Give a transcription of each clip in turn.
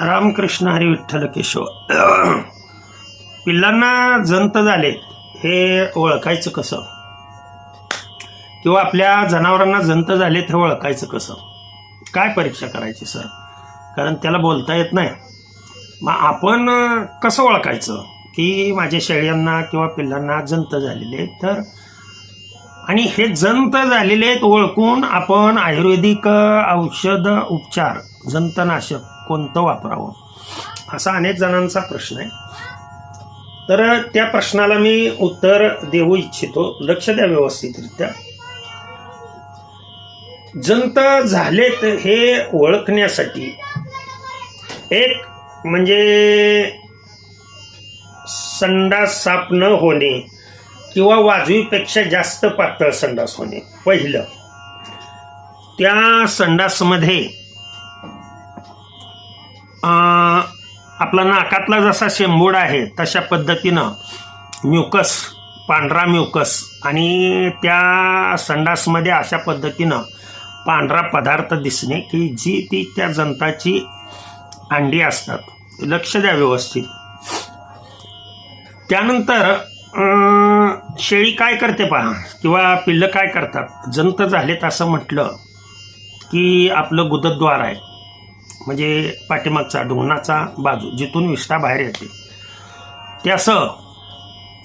रामकृष्ण हरी विठ्ठल केशव. पिल्लांना जंत झाले हे ओळखायचं कसं? किंवा आपल्या जनावरांना जंत झाले हे ओळखायचं कसं? काय परीक्षा करायची सर? कारण त्याला बोलता येत नाही. मग आपण कसं ओळखायचं? की माझ्या शेळ्यांना किंवा पिल्लांना जंत झालेले आहेत तर? आणि हे जंत झालेले आहेत ओळखून आपण आयुर्वेदिक औषध उपचार जंतनाशक कोणतं वापरावं? असा अनेक जणांचा प्रश्न आहे. तर त्या प्रश्नाला मी उत्तर देऊ इच्छितो लक्ष द्या व्यवस्थितरित्या. जंत झालेत हे ओळखण्यासाठी एक म्हणजे संडास साफ न होणे किंवा वाजवीपेक्षा जास्त पातळ संडास होणे पहिलं. त्या संडासमध्ये आपला नाकातला जसा शेंबूड आहे तशा पद्धतीनं म्युकस पांढरा म्युकस आणि त्या संडासमध्ये अशा पद्धतीनं पांढरा पदार्थ दिसणे की जी ती त्या जंताची अंडी असतात. लक्ष द्या व्यवस्थित. त्यानंतर शेळी काय करते पहा किंवा पिल्लं काय करतात. जंत झालेत असं म्हटलं की आपलं गुदद्वार आहे. म्हणजे पाठीमागचा ढोंगणाचा बाजू जिथून विष्ठा बाहेर येते. ते असं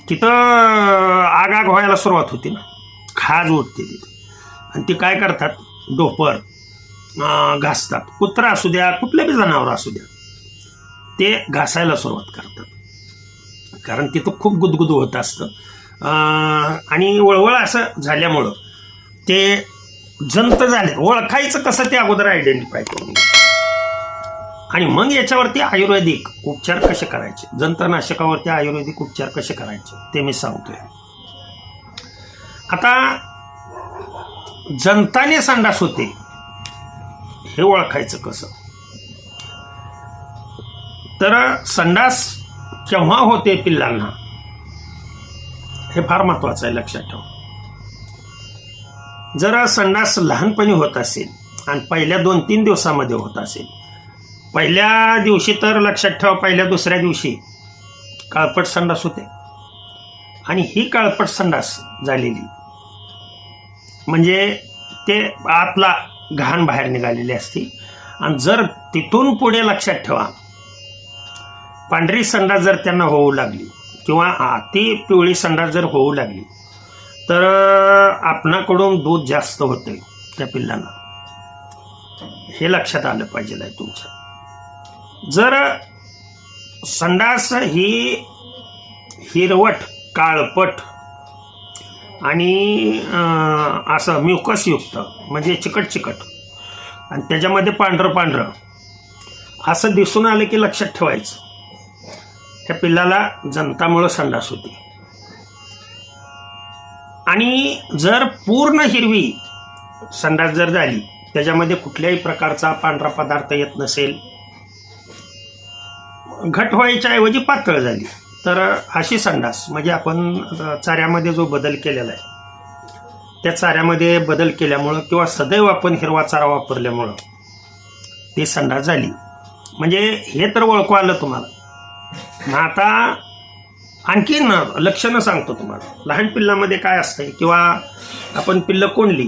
तिथं आग आग व्हायला सुरुवात होते ना. खाज उठते तिथं. आणि ती काय करतात? डोपर घासतात. कुत्रा असू द्या कुठलं बी जनावर असू द्या ते घासायला सुरुवात करतात. कारण तिथं खूप गुदगुद होत असतं. आणि वळवळ असं झाल्यामुळं ते जंत झाले. ओळखायचं कसं ते अगोदर आयडेंटिफाय करून घ्या. आणि मग याच्यावरती आयुर्वेदिक उपचार कसे करायचे? जंतनाशकावरती आयुर्वेदिक उपचार कसे करायचे? ते मी सांगतोय. आता जंताने संडास होते. हे ओळखायचं कसं? तर संडास केव्हा होते पिल्लांना? हे फार महत्वाचं आहे लक्षात ठेवा. जर संडास लहानपणी होत असेल आणि पहिल्या दोन तीन दिवसामध्ये होत असेल पहिल्या दिवशी तर लक्षात ठेवा पहिल्या दुसऱ्या दिवशी काळपट संडास होते. आणि ही काळपट संडास झालेली. म्हणजे ते आतला घाण बाहेर निघालेली असती. आणि जर तिथून पुढे लक्षात ठेवा पांढरी संडास जर त्यांना होऊ लागली किंवा अति पिवळी संडास जर होऊ लागली तर आपणाकडून दूध जास्त होते त्या पिल्लांना. हे लक्षात आलं पाहिजे आहे तुमच्या जर संडास ही हिरवट काळपट आणि असं म्युकसयुक्त म्हणजे चिकट चिकट आणि त्याच्यामध्ये पांढरं पांढरं असं दिसून आलं की लक्षात ठेवायचं. त्या पिल्लाला जंतामुळं संडास होती. आणि जर पूर्ण हिरवी संडास जर झाली त्याच्यामध्ये कुठल्याही प्रकारचा पांढरा पदार्थ येत नसेल घट व्हायच्या ऐवजी पातळ झाली. तर अशी संडास म्हणजे आपण चाऱ्यामध्ये जो बदल केलेला आहे त्या चाऱ्यामध्ये बदल केल्यामुळं किंवा सदैव आपण हिरवा चारा वापरल्यामुळं ती संडास झाली. म्हणजे हे तर ओळखू आलं तुम्हाला. मग आता आणखीन लक्षणं सांगतो तुम्हाला. लहान पिल्लामध्ये काय असतंय किंवा आपण पिल्लं कोंडली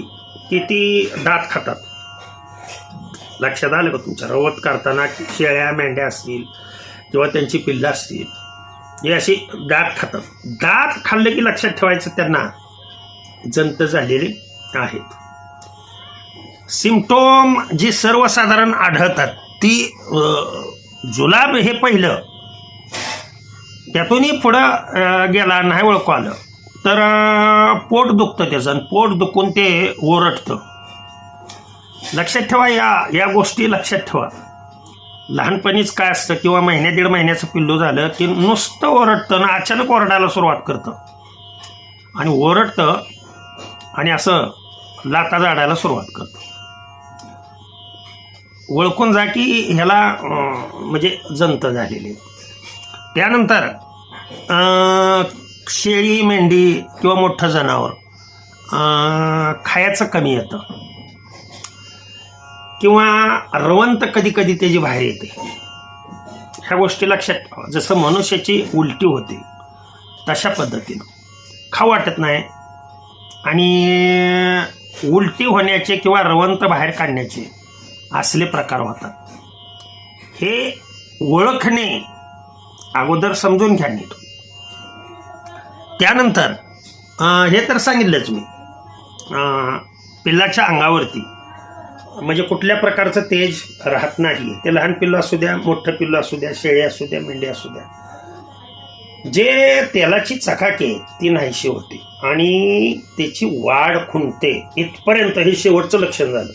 की ती दात खातात. लक्षात आलं का तुमच्या? रवत करताना शेळ्या मेंढ्या असतील किंवा त्यांची पिल्लं असतील. हे अशी दात खातात. दात खाल्ले की लक्षात ठेवायचं त्यांना. जंत झालेले आहेत. सिम्पटोम जी सर्वसाधारण आढळतात ती अं, जुलाब हे पहिलं. त्यातूनही पुढं गेला नाही ओळखू आलं. तर पोट दुखतं त्याचं आणि पोट दुखून ते ओरडतं. लक्षात ठेवा या या गोष्टी लक्षात ठेवा. लहानपणीच काय असतं किंवा महिन्या दीड महिन्याचं पिल्लू झालं की नुसतं ओरडतं ना अचानक ओरडायला सुरुवात करतं. आणि ओरडतं आणि असं लाता जाडायला सुरुवात करतं. ओळखून जा की ह्याला म्हणजे जंत झालेली. त्यानंतर शेळी मेंढी किंवा मोठं जनावर खायचं कमी येतं. किंवा रवंत कधी कधी त्याची बाहेर येते. ह्या गोष्टी लक्षात ठेवा. जसं मनुष्याची उलटी होते तशा पद्धतीनं. खाऊ वाटत नाही. आणि उलटी होण्याचे किंवा रवंत बाहेर काढण्याचे असले प्रकार होतात. हे ओळखणे अगोदर समजून घ्या नीट. त्यानंतर हे तर सांगितलंच मी. अं, पिल्लाच्या अंगावरती म्हणजे कुठल्या प्रकारचं तेज राहत नाही. ते लहान पिल्लू असू द्या मोठं पिल्लू असू द्या शेळी असू द्या मेंढी असू द्या. जे तेलाची चकाकी आहे, ती नाहीशी होते. आणि त्याची वाढ खुंटते. इथपर्यंत हे शेवटचं लक्षण झालं.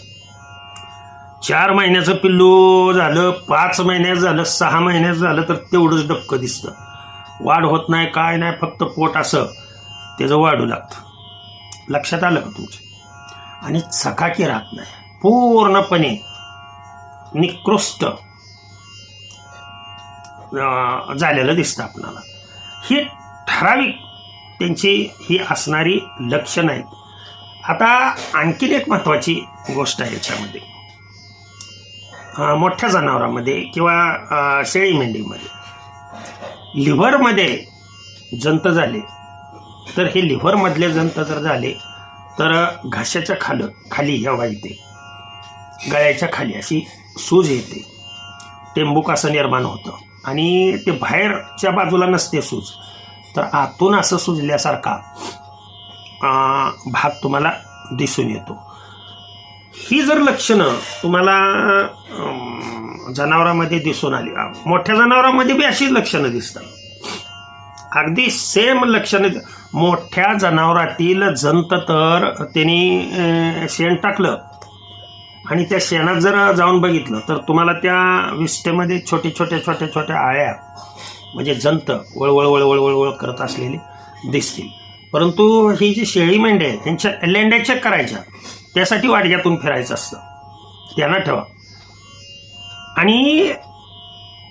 चार महिन्याचं पिल्लू झालं पाच महिन्याचं झालं सहा महिन्याचं झालं तर तेवढंच डबकं दिसतं. वाढ होत नाही काय नाही फक्त पोट असं त्याचं वाढू लागतं. लक्षात आलं का तुमचं? आणि चकाकी राहत नाही. पूर्णपणे निकृष्ट झालेलं दिसतं आपणाला ही ठराविक त्यांची ही असणारी लक्षणं आहेत. आता आणखीन एक महत्त्वाची गोष्ट आहे याच्यामध्ये. मोठ्या जनावरामध्ये किंवा शेळी मेंढीमध्ये. लिव्हरमध्ये जंत झाले तर हे लिव्हरमधले जंत जर झाले तर घशाच्या खालं खाली ह्या येते गळ्याच्या खाली अशी सूज येते. टेंबूक असं निर्माण होतं? आणि ते बाहेरच्या बाजूला नसते सूज. तर आतून असं सुजल्यासारखा भाग तुम्हाला दिसून येतो. ही जर लक्षणं तुम्हाला जनावरामध्ये जनावरांमध्ये दिसून आली मोठ्या जनावरांमध्ये बी अशीच लक्षणं दिसतात. अगदी सेम लक्षणं मोठ्या जनावरातील जंत तर त्यांनी शेण टाकलं आणि त्या शेणात जर जाऊन बघितलं तर तुम्हाला त्या विष्ठेमध्ये छोटे छोट्या छोट्या छोट्या आळ्या म्हणजे जंत वळवळ वळवळ वळवळ करत असलेले दिसतील. परंतु ही जी शेळी मेंढ्या आहेत त्यांच्या लेंड्या चेक करायच्या. त्यासाठी वाडग्यातून फिरायचं असतं. त्यांना ठेवा. आणि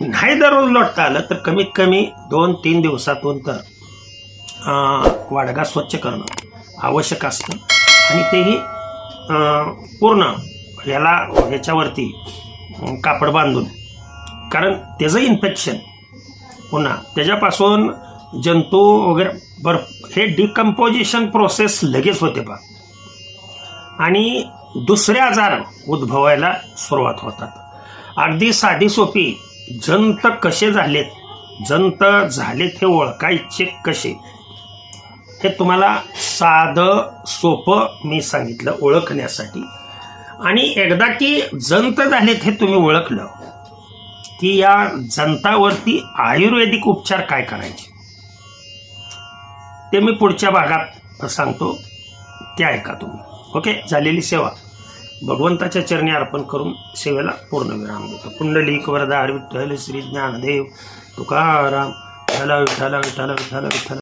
नाही दररोज लोटता आलं तर कमीत कमी दोन तीन दिवसातून तर वाडगा स्वच्छ करणं आवश्यक असतं. आणि तेही पूर्ण याला ह्याच्यावरती कापड बांधून. कारण त्याचं इन्फेक्शन पुन्हा त्याच्यापासून जंतू वगैरे बर हे डिकम्पोजिशन प्रोसेस लगेच होते बा आणि दुसरे आजार उद्भवायला सुरुवात होतात. अगदी साधी सोपी जंत कसे झालेत जंत झालेत हे ओळखायचे कसे? हे तुम्हाला साधं सोपं मी सांगितलं ओळखण्यासाठी. आणि एकदा की जंत झालेत हे तुम्ही ओळखलं की या जंतावरती आयुर्वेदिक उपचार काय करायचे? ते मी पुढच्या भागात सांगतो ते ऐका तुम्ही. ओके? झालेली सेवा. भगवंताच्या चरणी अर्पण करून सेवेला पूर्ण विराम देतो. पुंडलिक वरदार विठ्ठल श्री ज्ञानदेव तुकाराम विठ्ठल विठ्ठल विठ्ठल विठ्ठल विठ्ठल